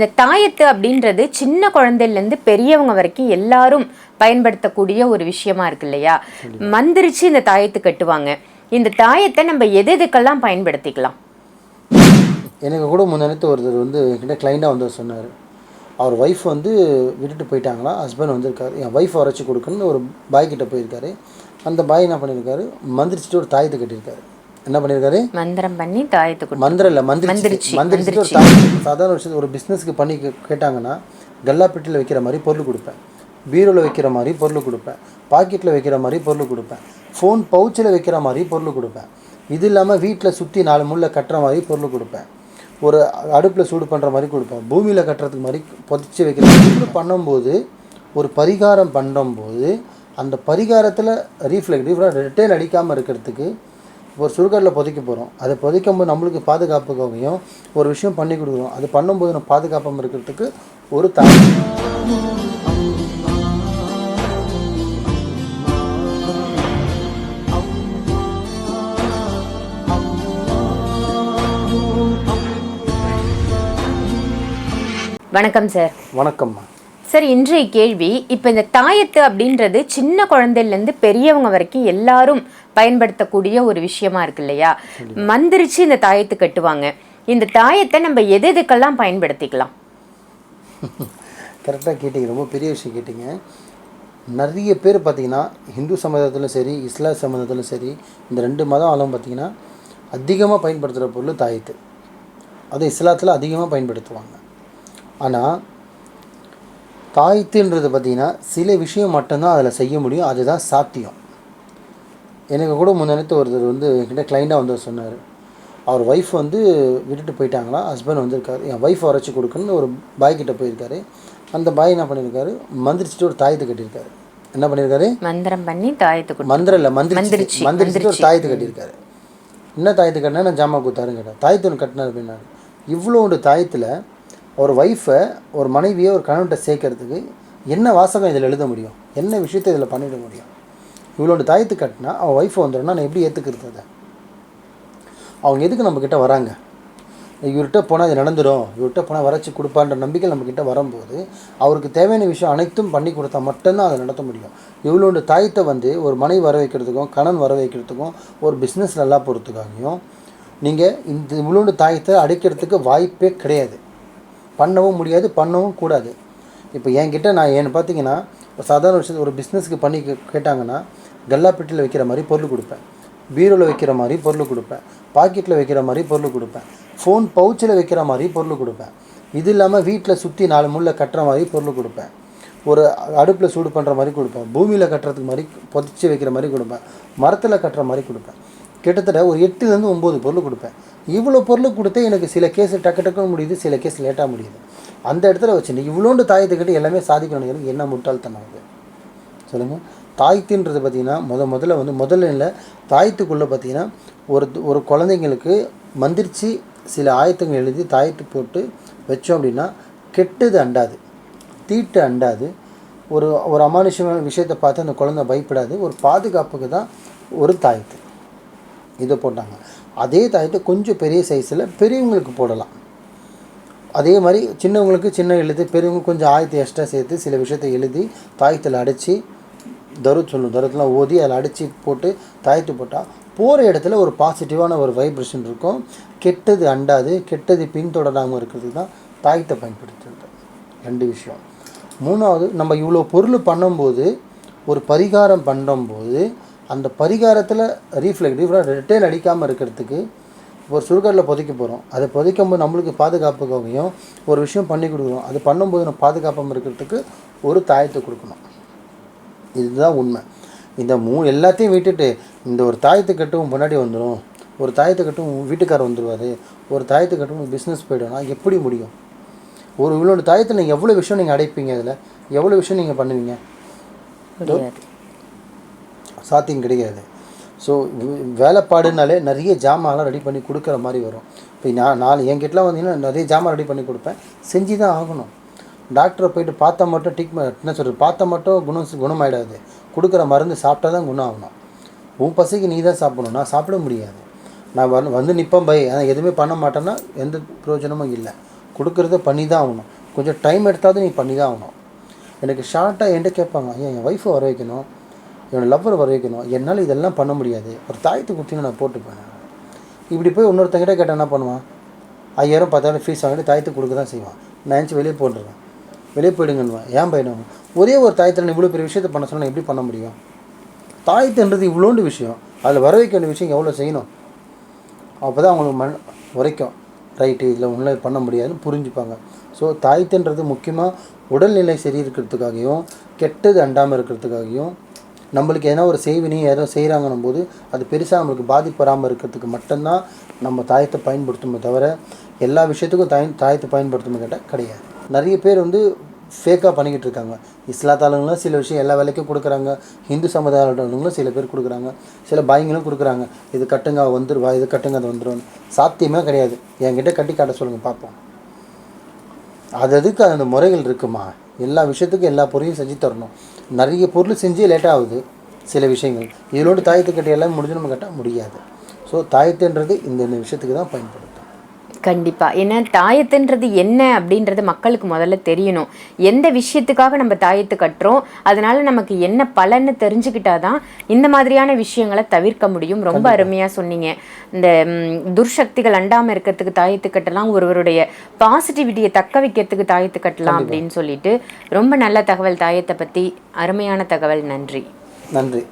இந்த தாயத்து அப்படின்றது சின்ன குழந்தையிலேருந்து பெரியவங்க வரைக்கும் எல்லாரும் பயன்படுத்தக்கூடிய ஒரு விஷயமா இருக்கு இல்லையா? மந்திரிச்சு இந்த தாயத்து கட்டுவாங்க. இந்த தாயத்தை நம்ம எது எதுக்கெல்லாம் பயன்படுத்திக்கலாம்? எனக்கு கூட முன்னாடி ஒருத்தர் வந்து என்கிட்ட கிளைண்டாக வந்து சொன்னார். அவர் ஒய்ஃப் வந்து விட்டுட்டு போயிட்டாங்களா? ஹஸ்பண்ட் வந்திருக்காரு. என் ஒய்ஃப் வரைச்சி கொடுக்குன்னு ஒரு பாய் கிட்ட போயிருக்காரு. அந்த பாய் என்ன பண்ணியிருக்காரு மந்திரிச்சிட்டு ஒரு தாயத்தை கட்டியிருக்காரு. என்ன பண்ணியிருக்காரு மந்திரம் பண்ணி தாயத்து கொடு மந்திரம் இல்லை மந்திரிச்சு. மந்திரிச்சு, ஒரு சாதாரண விஷயத்து ஒரு பிஸ்னஸ்க்கு பண்ணி கேட்டாங்கன்னா கல்லாப்பெட்டியில் வைக்கிற மாதிரி பொருள் கொடுப்பேன். பீரோவில் வைக்கிற மாதிரி பொருள் கொடுப்பேன். பாக்கெட்டில் வைக்கிற மாதிரி பொருள் கொடுப்பேன். ஃபோன் பவுச்சில் வைக்கிற மாதிரி பொருள் கொடுப்பேன். இது இல்லாமல் வீட்டில் சுற்றி நாலு முள்ள கட்டுற மாதிரி பொருள் கொடுப்பேன். ஒரு அடுப்பில் சூடு பண்ணுற மாதிரி கொடுப்பேன். பூமியில் கட்டுறதுக்கு மாதிரி புதைச்சி வைக்கிற மாதிரி பண்ணும்போது ஒரு பரிகாரம் பண்ணும்போது அந்த பரிகாரத்தில் ரீஃப்ளெக்ட் ரிட்டர்ன் அடிக்காமல் இருக்கிறதுக்கு ஒரு சுடுகாட்டில் புதைக்க போகிறோம். அதை புதைக்கும் போது நம்மளுக்கு பாதுகாப்புக்காகவும் ஒரு விஷயம் பண்ணி கொடுக்குறோம் அது பண்ணும்போது நம்ம பாதுகாப்பாக இருக்கிறதுக்கு ஒரு த வணக்கம் சார் வணக்கம்மா. சார் இன்றைய கேள்வி இப்போ இந்த தாயத்து அப்படின்றது சின்ன குழந்தையிலேருந்து பெரியவங்க வரைக்கும் எல்லாரும் பயன்படுத்தக்கூடிய ஒரு விஷயமா இருக்கு இல்லையா? மந்திரிச்சு இந்த தாயத்து கட்டுவாங்க. இந்த தாயத்தை நம்ம எது எதுக்கெல்லாம் பயன்படுத்திக்கலாம்? கரெக்டாக கேட்டிங்க. ரொம்ப பெரிய விஷயம் கேட்டிங்க. நிறைய பேர் பார்த்தீங்கன்னா ஹிந்து சமுதாயத்திலும் சரி இஸ்லாம் சமுதாயத்திலும் சரி இந்த ரெண்டு மதம் ஆளும் பார்த்தீங்கன்னா அதிகமாக பயன்படுத்துகிற பொருள் தாயத்து. அது இஸ்லாத்தில் அதிகமாக பயன்படுத்துவாங்க. ஆனால் தாயத்துன்றது பார்த்தீங்கன்னா சில விஷயம் மட்டும்தான் அதில் செய்ய முடியும் அதுதான் சாத்தியம். எனக்கு கூட முன்னாடி ஒருத்தர் வந்து என்கிட்ட கிளைண்டாக வந்து சொன்னார். அவர் ஒய்ஃப் வந்து விட்டுட்டு போயிட்டாங்களா ஹஸ்பண்ட் வந்திருக்காரு என் ஒய்ஃப் வரைச்சி கொடுக்குன்னு ஒரு பாய் கிட்ட போயிருக்காரு. அந்த பாய் என்ன பண்ணியிருக்காரு மந்திரிச்சிட்டு ஒரு தாயத்தை கட்டியிருக்காரு. என்ன பண்ணியிருக்காரு மந்திரம் பண்ணி தாயத்து மந்திரம் இல்லை மந்திரிச்சு மந்திரிச்சு, மந்திரிச்சிட்டு ஒரு தாயத்தை கட்டியிருக்காரு. என்ன தாயத்தை கட்டினா நான் ஜாமா கொடுத்தாருன்னு கேட்டேன் தாயத்து ஒன்று கட்டினார் அப்படின்னாரு. இவ்வளோண்டு தாயத்தில் ஒரு ஒய்ஃபை ஒரு மனைவியை ஒரு கணவன்கிட்ட சேர்க்கறதுக்கு என்ன வாசகம் இதில் எழுத முடியும்? என்ன விஷயத்தை இதில் பண்ணிட முடியும்? இவளோட தாயத்து கட்டினா அவன் ஒய்ஃபை வந்துடும்னா நான் எப்படி ஏற்றுக்கிறது அதை? அவங்க எதுக்கு நம்மக்கிட்ட வராங்க? இவர்கிட்ட போனால் இது நடந்துடும். இவர்கிட்ட போனால் வரைச்சி கொடுப்பான்ற நம்பிக்கை நம்மக்கிட்ட வரும்போது அவருக்கு தேவையான விஷயம் அனைத்தும் பண்ணி கொடுத்தா மட்டும்தான் அதை நடத்த முடியும். இவ்வளோண்டு தாயத்தை வந்து ஒரு மனைவி வர வைக்கிறதுக்கும் கணன் வர வைக்கிறதுக்கும் ஒரு பிஸ்னஸ் நல்லா போகிறதுக்காகவும் நீங்கள் இந்த இவ்வளோண்டு தாயத்தை அடைக்கிறதுக்கு வாய்ப்பே கிடையாது. பண்ணவும் முடியாது பண்ணவும் கூடாது. இப்போ என்கிட்ட நான் ஏன்னு பார்த்தீங்கன்னா ஒரு சாதாரண விஷயத்து ஒரு பிஸ்னஸ்க்கு பண்ணி கேட்டாங்கன்னா கல்லாப்பெட்டியில் வைக்கிற மாதிரி பொருள் கொடுப்பேன். பீரோவில் வைக்கிற மாதிரி பொருள் கொடுப்பேன். பாக்கெட்டில் வைக்கிற மாதிரி பொருள் கொடுப்பேன். ஃபோன் பவுச்சில் வைக்கிற மாதிரி பொருள் கொடுப்பேன். இது இல்லாமல் வீட்டில் சுற்றி நாலு முள்ள கட்டுற மாதிரி பொருள் கொடுப்பேன். ஒரு அடுப்பில் சூடு பண்ணுற மாதிரி கொடுப்பேன். பூமியில் கட்டுறதுக்கு மாதிரி புதைச்சி வைக்கிற மாதிரி கொடுப்பேன். மரத்தில் கட்டுற மாதிரி கொடுப்பேன். கிட்டத்தட்ட ஒரு எட்டுலேருந்து ஒம்பது பொருள் கொடுப்பேன். இவ்வளோ பொருள் கொடுத்து எனக்கு சில கேஸ் டக்கு டக்குன்னு முடியுது சில கேஸ் லேட்டாக முடியுது. அந்த இடத்துல வச்சு இவ்வளோண்டு தாயத்துக்கிட்ட எல்லாமே சாதிக்கணும் எனக்கு என்ன முட்டாள்தனம் அது? சொல்லுங்கள் தாய்த்துன்றது பார்த்திங்கன்னா முத முதல்ல வந்து முதல்ல இல்லை தாயத்துக்குள்ளே பார்த்தீங்கன்னா ஒரு ஒரு குழந்தைங்களுக்கு மந்திரிச்சு சில ஆயத்தங்கள் எழுதி தாயத்து போட்டு வச்சோம் அப்படின்னா கெட்டது அண்டாது. தீட்டு அண்டாது. ஒரு ஒரு அமானுஷமான விஷயத்தை பார்த்து அந்த குழந்தை பயப்படாது. ஒரு பாதுகாப்புக்கு தான் ஒரு தாயத்து. இதை போட்டாங்க. அதே தாயத்தை கொஞ்சம் பெரிய சைஸில் பெரியவங்களுக்கு போடலாம். அதே மாதிரி சின்னவங்களுக்கு சின்ன எழுதி பெரியவங்க கொஞ்சம் ஆயத்தை எக்ஸ்ட்ரா சேர்த்து சில விஷயத்தை எழுதி தாயத்தில் அடித்து தருத் சொல்லணும் தருத்லாம் ஓதி அதில் அடித்து போட்டு தாயத்து போட்டால் போகிற இடத்துல ஒரு பாசிட்டிவான ஒரு வைப்ரேஷன் இருக்கும். கெட்டது அண்டாது கெட்டது பின்தொடராமல் இருக்கிறதுக்கு தான் தாயத்தை பயன்படுத்துறது. ரெண்டு விஷயம். மூணாவது நம்ம இவ்வளோ பொருள் பண்ணும்போது ஒரு பரிகாரம் பண்ணும்போது அந்த பரிகாரத்தில் ரீஃப்ளெக்ட் ரீஃப்ளெக்ட் ரிட்டைல் அடிக்காமல் இருக்கிறதுக்கு ஒரு சுடுகாட்டில் புதைக்க போகிறோம் அதை புதைக்கும் போது நம்மளுக்கு பாதுகாப்புக்காகவும் ஒரு விஷயம் பண்ணி கொடுக்குறோம் அது பண்ணும்போது நம்ம பாதுகாப்பாக இருக்கிறதுக்கு ஒரு தாயத்தை கொடுக்கணும். இதுதான் உண்மை. இந்த மூ எல்லாத்தையும் விட்டுட்டு இந்த ஒரு தாயத்தை கட்டும் முன்னாடி வந்துடும் ஒரு தாயத்தை கட்டும் வீட்டுக்காரர் வந்துடுவார் ஒரு தாயத்தை கட்டவும் பிஸ்னஸ் போய்டும்னா எப்படி முடியும்? ஒரு இவ்வளோ தாயத்தில் நீங்கள் எவ்வளோ விஷயம் நீங்கள் அடைப்பீங்க அதில்? எவ்வளோ விஷயம் நீங்கள் பண்ணுவீங்க? சாத்தியம் கிடையாது. ஸோ வேலைப்பாடுனாலே நிறைய ஜாமான்லாம் ரெடி பண்ணி கொடுக்குற மாதிரி வரும். இப்போ நான் நாலு என்கிட்டலாம் வந்தீங்கன்னா நிறைய ஜாமான் ரெடி பண்ணி கொடுப்பேன். செஞ்சு தான் ஆகணும். டாக்டரை போயிட்டு பார்த்தா மட்டும் ட்ரீட்மெண்ட் என்ன சொல்கிறது பார்த்தா மட்டும் குணம் குணமாயிடாது. கொடுக்குற மருந்து சாப்பிட்டா தான் குணம் ஆகணும் உன் பசிக்கு நீ தான் சாப்பிடணும். நான் சாப்பிட முடியாது. நான் வந்து வந்து நிற்பேன் பை. ஆனால் எதுவுமே பண்ண மாட்டேன்னா எந்த பிரயோஜனமும் இல்லை. கொடுக்குறத பண்ணி தான் ஆகணும். கொஞ்சம் டைம் எடுத்தாவது நீ பண்ணி தான் ஆகணும். எனக்கு ஷார்ட்டாக என்கிட்ட கேட்பாங்க ஐயா என் ஒய்ஃபை வர வைக்கணும். என்னோடய லவ்வர் வர வைக்கணும் என்னால் இதெல்லாம் பண்ண முடியாது. ஒரு தாயத்து குத்தின்னு நான் போட்டுப்பேன். இப்படி போய் இன்னொருத்தங்கிட்ட கேட்டால் என்ன பண்ணுவான்? ஐயாயிரம் பத்தாயிரம் ஃபீஸ் வாங்கிட்டு தாயத்து கொடுக்க தான் செய்வான். நான் நினச்சி வெளியே போட்டுருவேன். வெளியே போயிடுங்கன்னுவேன். ஏன் பையனும் ஒரே ஒரு தாயத்தில் இவ்வளோ பெரிய விஷயத்தை பண்ண சொன்னால் எப்படி பண்ண முடியும்? தாயத்துன்றது இவ்வளோண்டு விஷயம். அதில் வர வைக்க வேண்டிய விஷயம் எவ்வளோ செய்யணும்? அப்போ தான் அவங்களுக்கு மண் உரைக்கும். ரைட்டு இதில் ஒன்றும் பண்ண முடியாதுன்னு புரிஞ்சுப்பாங்க. ஸோ தாய்த்துன்றது முக்கியமாக உடல்நிலை சரி இருக்கிறதுக்காகவும் கெட்டது அண்டாமல் இருக்கிறதுக்காகவும் நம்மளுக்கு எதனா ஒரு செய்வினை ஏதோ செய்கிறாங்கன்னும் போது அது பெருசாக நம்மளுக்கு பாதிப்பு வராமல் இருக்கிறதுக்கு மட்டும்தான் நம்ம தாயத்தை பயன்படுத்துமே தவிர எல்லா விஷயத்துக்கும் தாய் தாயத்தை பயன்படுத்துமே கேட்டால் கிடையாது. நிறைய பேர் வந்து ஃபேக்காக பண்ணிக்கிட்டு இருக்காங்க. இஸ்லாத்தாளுங்களும் சில விஷயம் எல்லா வேலைக்கும் கொடுக்குறாங்க. ஹிந்து சமுதாயங்களும் சில பேர் கொடுக்குறாங்க. சில பாய்ங்களும் கொடுக்குறாங்க. இது கட்டுங்க வந்துடுவா இது கட்டுங்க அது வந்துடும் சாத்தியமே கிடையாது. என்கிட்ட கட்டி காட்ட சொல்லுங்கள் பார்ப்போம் அது அதுக்கு அந்த முறைகள் இருக்குமா? எல்லா விஷயத்துக்கும் எல்லா பொருளையும் செஞ்சு தரணும். நிறைய பொருள் செஞ்சு லேட்டாகுது ஆகுது சில விஷயங்கள். இதோட தாயத்து கட்டையெல்லாம் எல்லாம் முடிஞ்சு நம்ம கட்ட முடியாது. ஸோ தாயத்துன்றது இந்த இந்த விஷயத்துக்கு தான் பயன்படும். கண்டிப்பா. ஏன்னா தாயத்துன்றது என்ன அப்படின்றது மக்களுக்கு முதல்ல தெரியணும். எந்த விஷயத்துக்காக நம்ம தாயத்து கட்டுறோம்? அதனால நமக்கு என்ன பலன்னு தெரிஞ்சுக்கிட்டாதான் இந்த மாதிரியான விஷயங்களை தவிர்க்க முடியும். ரொம்ப அருமையா சொன்னீங்க. இந்த துர்சக்திகள் அண்டாம இருக்கிறதுக்கு தாயத்து கட்டலாம் ஒருவருடைய பாசிட்டிவிட்டியை தக்க வைக்கிறதுக்கு தாயத்து கட்டலாம் அப்படின்னு சொல்லிட்டு ரொம்ப நல்ல தகவல். தாயத்தை பத்தி அருமையான தகவல். நன்றி. நன்றி.